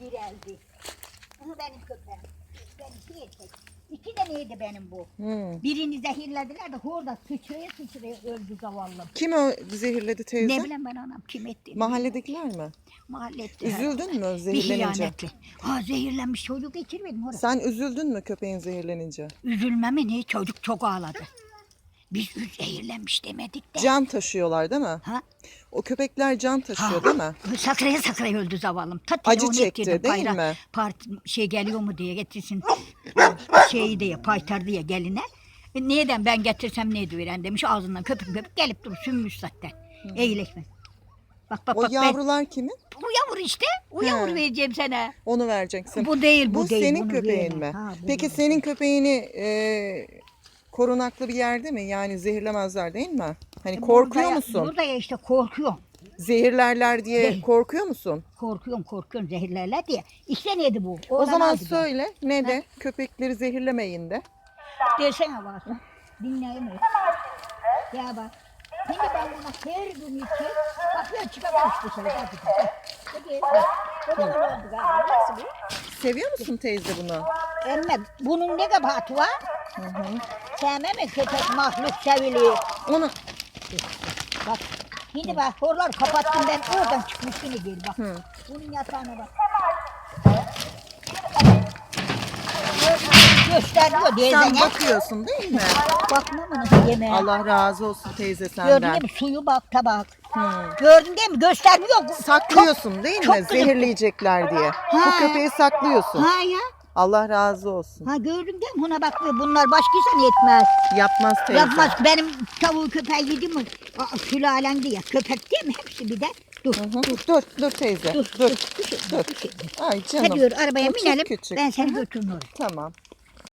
direldi. Bu benim köpeğim. Benimki erkek. İki de neydi benim bu? Hmm. Birini zehirlediler de orada sıçraya sıçraya öldü zavallı. Kim o zehirledi teyze? Ne bileyim ben anam kim etti? Mahalledekiler mi? Mahallette. Üzüldün mü Bir zehirlenince? hiyanetli. Ha zehirlenmiş çocuk geçirmedim orada. Sen üzüldün mü köpeğin zehirlenince? Üzülmemi ne çocuk çok ağladı. Biz üz- zehirlenmiş demedik de. Can taşıyorlar değil mi? Ha? O köpekler can taşıyor değil mi? Sakraya sakraya öldü zavallım. Ta Acı çekti, ettirdim, değil mi? Part, şey geliyor mu diye getirsin şeyi diye paytar diye geline. E, neden ben getirsem ne veren demiş ağzından köpük köpük gelip dur sünmüş zaten. Eğileşme. Bak bak O bak ben, yavrular kimin? bu yavru işte. O yavru vereceğim sana. Onu vereceksin. Bu değil bu, Bu değil. senin bunu köpeğin veremem. mi? Ha, bu Peki senin köpeğini e, korunaklı bir yerde mi? Yani zehirlemezler değil mi? Hani E, korkuyor burada ya- musun? Burada ya işte korkuyorum. Zehirlerler diye Değil. korkuyor musun? Korkuyorum korkuyorum zehirlerler diye. İşte neydi bu? O Oğlan zaman aldı söyle ne de köpekleri zehirlemeyin de. Desene bak. Dinleyemiyor. Ya bak. Şimdi ben buna her gün için bakıyor çıkamamış dışarı. Hadi bak. Hadi bak. O zaman oldu galiba. Nasıl bu? Seviyor musun teyze bunu? Emme bunun ne kabahati var? Sevmem mi köpek mahluk seviliyor. Onu Bak. Şimdi bak horlar kapattım ben oradan çıkmış yine gel bak. Hı. Bunun yatağına bak. Gösteriyor diye sen bakıyorsun değil mi? Bakma bunu yemeğe. Allah razı olsun teyze Gördün senden. değil mi? Suyu bak tabak. Hı. Gördün değil mi? Göstermiyor. Saklıyorsun değil çok mi? kızım. Zehirleyecekler diye. Ha. Bu köpeği saklıyorsun. Ha ya. Allah razı olsun. Ha gördün değil mi? Buna bak bunlar başkaysa yetmez. Yapmaz teyze. Yapmaz. Benim tavuğu köpeği yedi mi? Aa, Sülalen diye. Köpek değil mi? Hepsi bir de. Dur. Hı hı. Dur, dur teyze. Dur. Dur. Dur. dur, dur. Ay canım. Hadi yürü arabaya çok binelim. küçük. Ben seni götürürüm. Tamam.